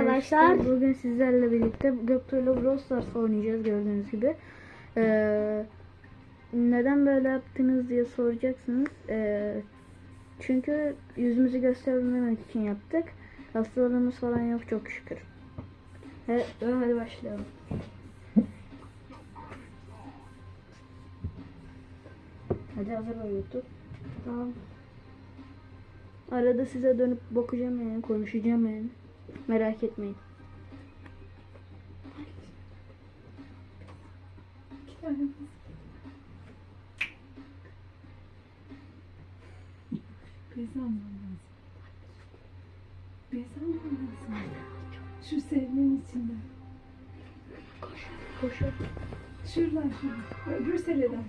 arkadaşlar. işte bugün sizlerle birlikte Göktuğ'la Brawl Stars oynayacağız gördüğünüz gibi. Ee, neden böyle yaptınız diye soracaksınız. Ee, çünkü yüzümüzü göstermemek için yaptık. Hastalığımız falan yok çok şükür. Hadi, hadi başlayalım. Hadi hazır ol YouTube. Tamam. Arada size dönüp bakacağım yani konuşacağım yani. Merak etmeyin. Bez almam lazım. Bez almam lazım. Şu serinin içinde. Koşun. Şuradan şuradan. Öbür seleden.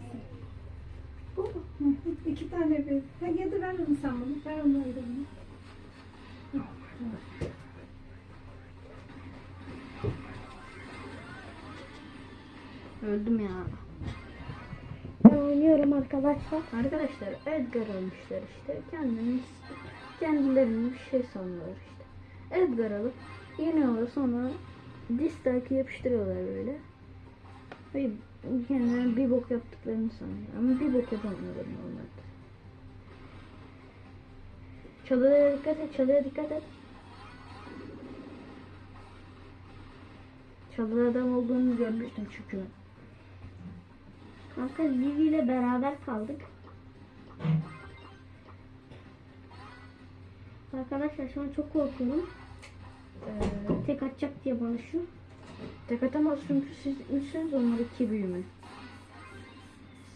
Bu mu? İki tane bez. Ha, ya da ver onu sen bana. Ver onu öyle Öldüm ya. Ben oynuyorum arkadaşlar. Arkadaşlar Edgar almışlar işte. Kendiniz kendilerini bir şey sanıyorlar işte. Edgar alıp yeniyorlar sonra dislike yapıştırıyorlar böyle. Hayır kendilerine bir bok yaptıklarını sanıyor. Ama bir bok yapamıyorlar normalde. Çalıya dikkat et, çalıya dikkat et. Çalıda adam olduğunu görmüştüm çünkü. Kanka Vivi ile beraber kaldık. Arkadaşlar şu an çok korkuyorum. Ee, tek atacak diye bana şu. Tek atamaz çünkü siz üçsünüz onlar iki büyüme.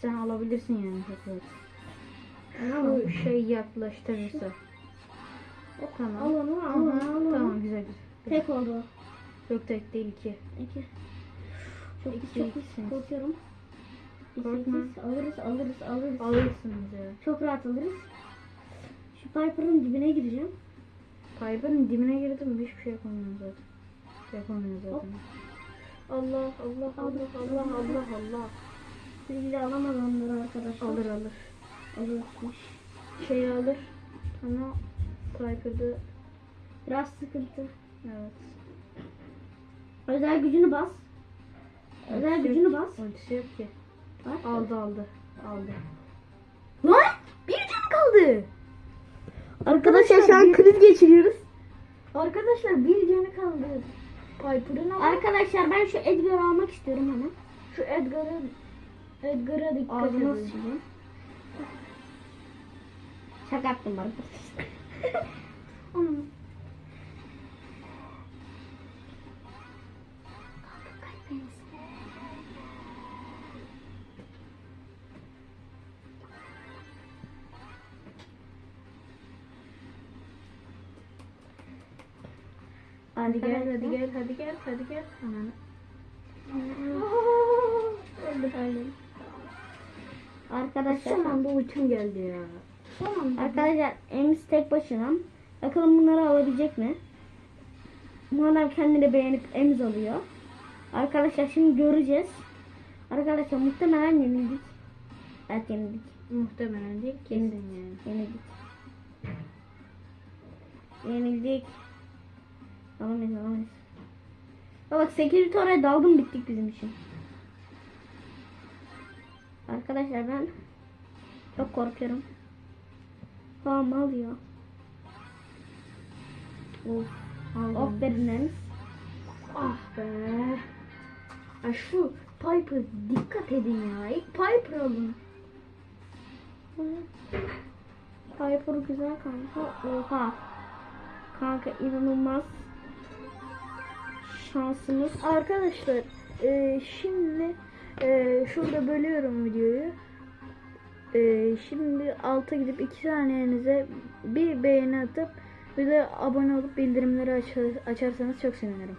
Sen alabilirsin yani çok rahat. Ama Bu şey yaklaştırırsa. O tamam. al onu al onu al onu. Tamam güzel güzel. Tek oldu. Yok tek değil iki. İki. Çok İki, çok ikisiniz. korkuyorum. Sekiz alırız alırız alırız. Alırsınız ya. Çok rahat alırız. Şu Piper'ın dibine gireceğim. Piper'ın dibine girdim hiçbir şey yapamıyorum zaten. Yapamıyor zaten. Hop. Allah Allah Allah Allah Allah Allah. Vivi de alamaz onları arkadaşlar. Alır alır. Alırmış. Şey alır. Ama Piper'da Biraz sıkıntı. evet. Özel gücünü bas. Özel Ultisi gücünü bas. Ultisi yok ki. Bak. Aldı aldı. Aldı. Lan! Bir can kaldı. Arkadaşlar şu an bir- kriz geçiriyoruz. Arkadaşlar bir canı kaldı. Piper'ın Arkadaşlar ben şu Edgar'ı almak istiyorum hemen. şu Edgar'a Edgar'a dikkat edin. Şaka yaptım arkadaşlar. Hadi gel, hadi gel. Ananı. Öldüm öldüm. Arkadaşlar Son anda ultim geldi ya. Anda. Arkadaşlar Ems tek başına. Bakalım bunları alabilecek mi? Adam kendini beğenip Ems alıyor. Arkadaşlar şimdi göreceğiz. Arkadaşlar muhtemelen yenildik. Evet yenildik. Muhtemelen değil, kesin yani. Yenildik. Yenildik. Alamayız alamayız. Bak 8 oraya daldım bittik bizim için. Arkadaşlar ben çok korkuyorum. Tamam mal ya. Of. Aldım. Aferin Ems. Ah be. Ay şu Piper dikkat edin ya. İlk Piper alın. Piper güzel kanka. Oha. Kanka inanılmaz. Şansımız. Arkadaşlar e, şimdi e, şurada bölüyorum videoyu. E, şimdi alta gidip iki saniyenize bir beğeni atıp bir de abone olup bildirimleri açar, açarsanız çok sevinirim.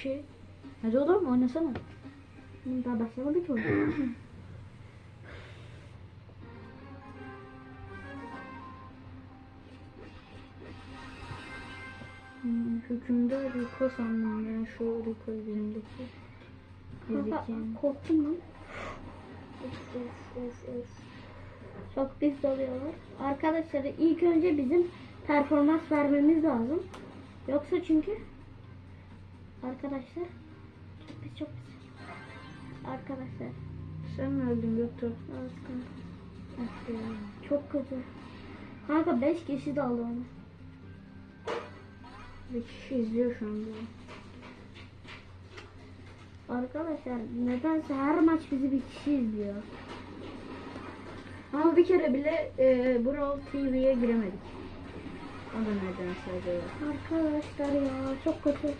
Hiçbir şey. Hadi oğlum oynasana. Daha başlamadı ki oyun. Hmm, hükümdar Rico sandım ben şu. Kanka Gözükeyim. korktum lan. Of of of of. Çok pis doluyorlar. Arkadaşlar ilk önce bizim performans vermemiz lazım. Yoksa çünkü arkadaşlar çok pis çok pis. Arkadaşlar Sen mi öldün Göktuğ? çok kötü. Kanka 5 kişi de aldı onu. Bir kişi izliyor şu anda. Arkadaşlar nedense her maç bizi bir kişi izliyor. Ama bir kere bile e, Brawl TV'ye giremedik. O da nedense acaba. Arkadaşlar ya çok kötü.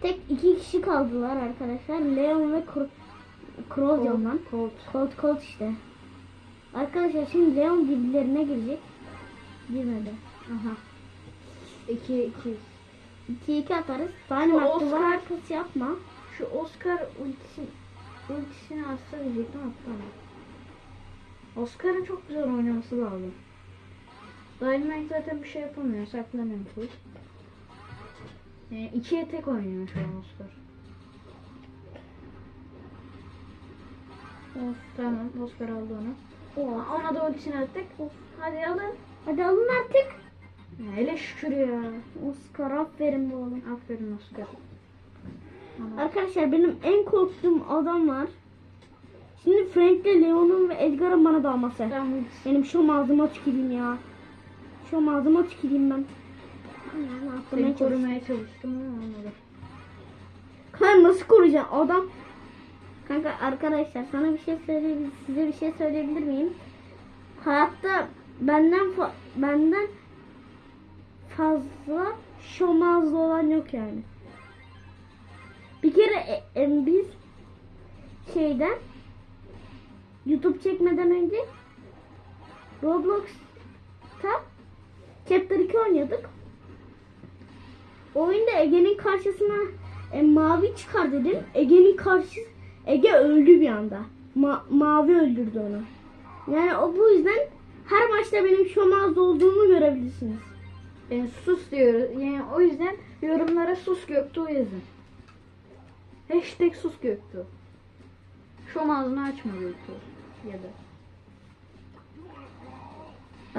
Tek iki kişi kaldılar arkadaşlar. Leon ve Crow lan. Colt. Colt Colt işte. Arkadaşlar şimdi Leon birbirlerine girecek. Girmedi. Aha. 2 2 2-2 atarız. Tane Oscar- kız yapma. Şu Oscar ultisi, ultisini atsa diyecektim atlamadım. Oscar'ın çok güzel oynaması lazım. Dynamite zaten bir şey yapamıyor. Saklanıyor full. Yani ikiye tek oynuyor şu an Oscar. Of tamam Oscar aldı onu. Oh. Ona da ultisini attık. Of, hadi alın. Hadi alın artık. Ya hele şükür ya. Oscar aferin bu oğlum. Aferin Oscar. Ama Arkadaşlar benim en korktuğum adam var. Şimdi Frank'le Leon'un ve Edgar'ın bana dalması. Tamam. Benim şu ağzıma tüküreyim ya. Şu ağzıma tüküreyim ben. Seni çalıştım. korumaya çalıştım ama olmadı. Kanka nasıl koruyacaksın adam? Kanka arkadaşlar sana bir şey söyleyebilir, size bir şey söyleyebilir miyim? Hayatta benden fa- benden fazla şomazlı olan yok yani. Bir kere e- e, biz şeyden YouTube çekmeden önce Roblox'ta Chapter 2 oynuyorduk. Oyunda Ege'nin karşısına e, mavi çıkar dedim. Ege'nin karşı Ege öldü bir anda. Ma- mavi öldürdü onu. Yani o bu yüzden her maçta benim şomaz olduğumu görebilirsiniz. Yani sus diyoruz. Yani o yüzden yorumlara sus Göktuğ yazın. Hashtag sus Göktuğ. Şom ağzını açma Göktuğ. Ya da.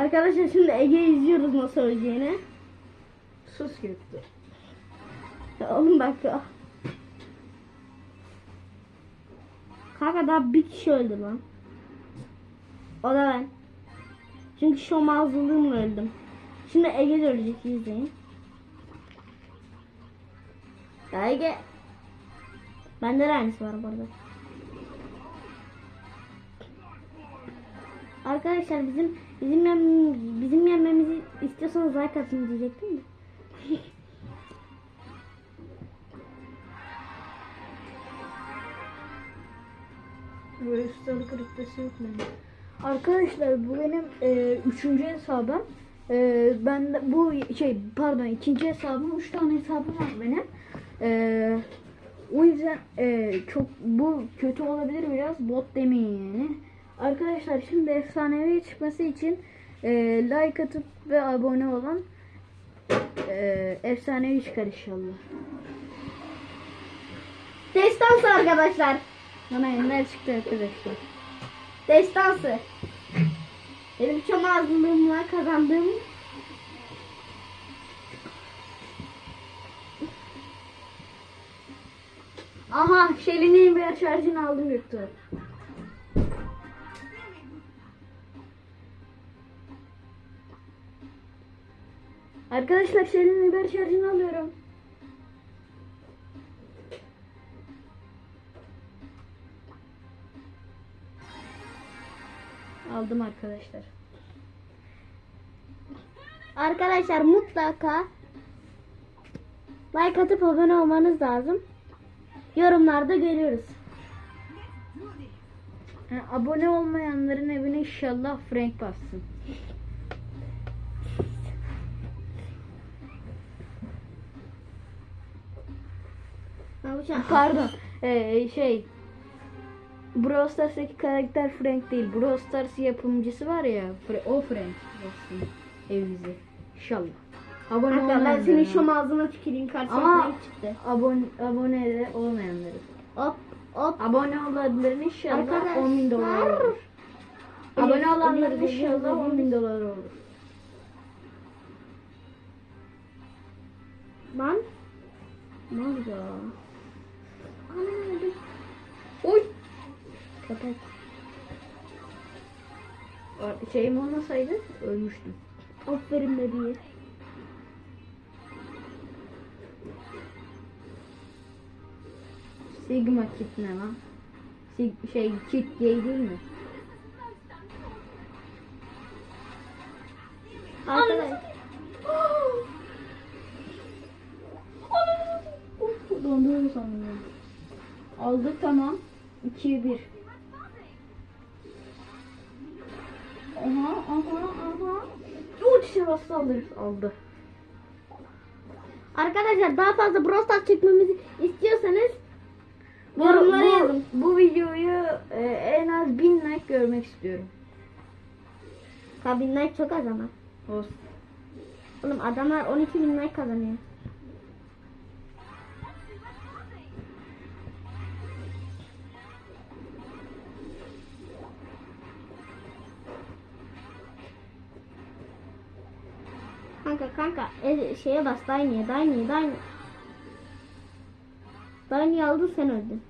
Arkadaşlar şimdi Ege izliyoruz nasıl öleceğini. Sus Göktuğ. Oğlum bak ya. Kanka daha bir kişi öldü lan. O da ben. Çünkü şomazlılığımla öldüm. Şimdi Ege de ölecek izleyin. Ya Ege. Bende de aynısı var bu arada. Arkadaşlar bizim bizim yem, bizim yenmemizi istiyorsanız like atın diyecektim de. Böyle rütbesi yok benim. Arkadaşlar bu benim e, üçüncü hesabım. E, ben de, bu şey pardon ikinci hesabım. Üç tane hesabım var benim. E, o yüzden e, çok bu kötü olabilir biraz. Bot demeyin yani. Arkadaşlar şimdi efsanevi çıkması için e, like atıp ve abone olan e, efsanevi çıkar inşallah. Destansı arkadaşlar. Bana yeniler çıktı arkadaşlar. Destansı. Benim çomazlılığımla kazandığım Aha Şeli'nin bir şarjını aldım yoktu. Arkadaşlar Şeli'nin biber şarjını alıyorum. Aldım arkadaşlar. Arkadaşlar mutlaka like atıp abone olmanız lazım. Yorumlarda görüyoruz. Ha, abone olmayanların evine inşallah Frank bassın. Pardon. Ee, şey Brawl Stars'taki karakter Frank değil. Brawl Stars yapımcısı var ya. O Frank bassın evimize. İnşallah. Abone Hatta ben senin şu ağzına tüküreyim karşısına Ama- çıktı. abone, abone de olmayanları. Hop hop. Abone olanların inşallah Arkadaşlar. 10 bin dolar olur. Abone olanların inşallah ölüyoruz, 10 bin dolar olur. Lan. Ne oldu ya? Ana öldüm. Oy! Köpek. Şeyim olmasaydı ölmüştüm. Aferin bebeği. Sigma kit ne lan? Sig şey kit gay değil mi? Arkadaş. Donduruyor sanırım. Aldık tamam. 2'ye 1. Aha aha aha. Uç şurası alırız. Aldı. Arkadaşlar daha fazla Brawl çekmemizi istiyorsanız Bu, yorumlara bu, yazın. bu videoyu e, en az 1000 like görmek istiyorum. Kabin like çok az ama. Olsun. Oğlum adamlar 12 bin like kazanıyor. Kanka e, şeye bas Daine'ye Daine'ye Daine. Daine'yi aldın sen öldün.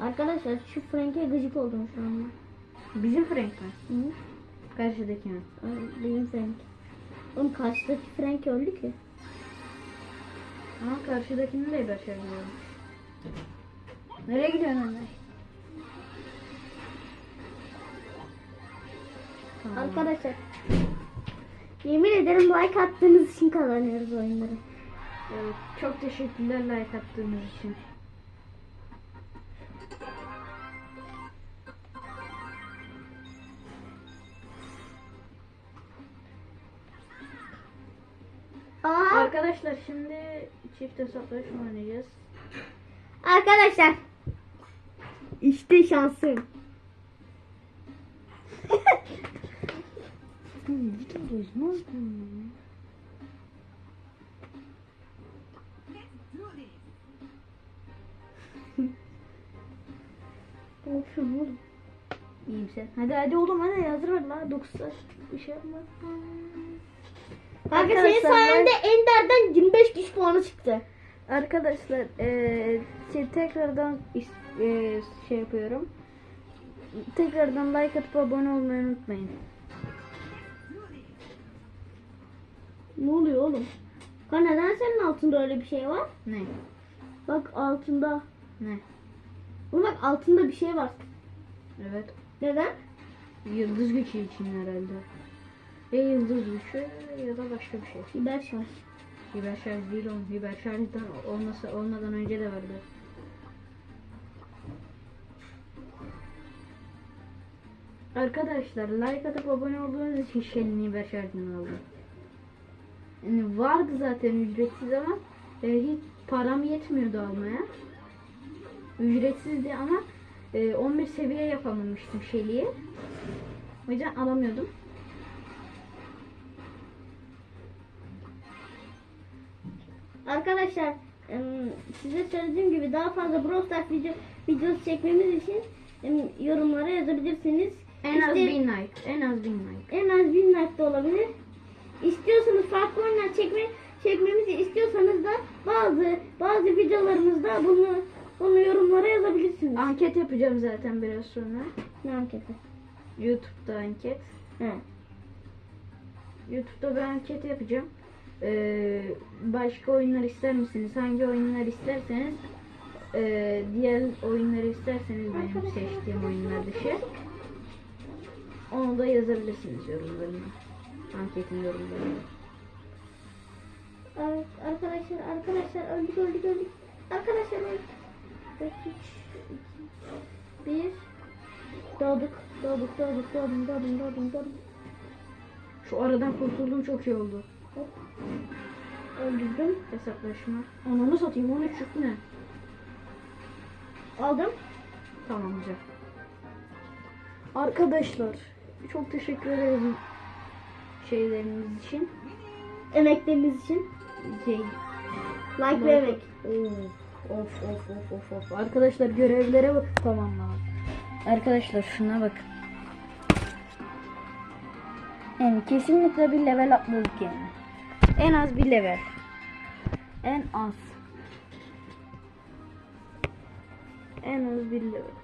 Arkadaşlar şu Frank'e gıcık oldum şu anda. Bizim Frank mi? Hı? Karşıdaki mi? Benim Frank. Oğlum karşıdaki Frank öldü ki. Ama karşıdakini de başarıyorum. Nereye gidiyorsun Ömer? Tamam. Arkadaşlar. Yemin ederim like attığınız için kazanıyoruz oyunları. Evet, çok teşekkürler like attığınız için. Aa, Arkadaşlar şimdi çift hesaplaşma oynayacağız. arkadaşlar. İşte şansım. Olsun oğlum. İyiyim sen. Hadi hadi oğlum hadi hazır ol la 9 saat bir şey yapma. Kanka senin sayende Ender'den 25 güç puanı çıktı. Arkadaşlar eee şey, tekrardan eee, şey yapıyorum. Tekrardan like atıp abone olmayı unutmayın. Ne oluyor oğlum? Kanka neden senin altında öyle bir şey var? Ne? Bak altında. Ne? Oğlum bak altında bir şey var. Evet. Neden? Yıldız gücü için herhalde. Ya yıldız gücü ya da başka bir şey. Biber şarj. Hiper şarj değil oğlum. Hiper şarjdan olmasa olmadan önce de vardı. Arkadaşlar like atıp abone olduğunuz için hiper şarjını aldım. Yani vardı zaten ücretsiz ama e, hiç param yetmiyordu almaya. Ücretsizdi ama e, 11 seviye yapamamıştım Shell'i. O yüzden alamıyordum. Arkadaşlar size söylediğim gibi daha fazla Brawl Stars video, videosu çekmemiz için yorumlara yazabilirsiniz. En az İşte- 1000 like. En az 1000 like. En az 1000 like de olabilir. İstiyorsanız farklı oyunlar çekme, çekmemizi istiyorsanız da bazı bazı videolarımızda bunu bunu yorumlara yazabilirsiniz. Anket yapacağım zaten biraz sonra. Ne anketi? YouTube'da anket. He. YouTube'da bir anket yapacağım. Ee, başka oyunlar ister misiniz? Hangi oyunlar isterseniz ee, diğer oyunları isterseniz benim seçtiğim oyunlar dışı onu da yazabilirsiniz yorumlarına. Anketin yorumlarına. Evet, arkadaşlar arkadaşlar öldük öldük öldük. Arkadaşlar öldük. 3 2 1 Doğduk. Doğduk doğduk doğdum doğdum doğdum doğdum. Şu aradan kurtuldum çok iyi oldu. Hop. Öldürdüm. Hesaplaşma. Ananı satayım 13 yük ne? Aldım. Tamam güzel. Arkadaşlar çok teşekkür ederim. Şeyleriniz için. Emekleriniz için. Şey, Like ve emek. Of of of of of. Arkadaşlar görevlere bak. Tamam lazım. Arkadaşlar şuna bak. Yani kesinlikle bir level atladık yani. En az bir level. En az. En az bir level.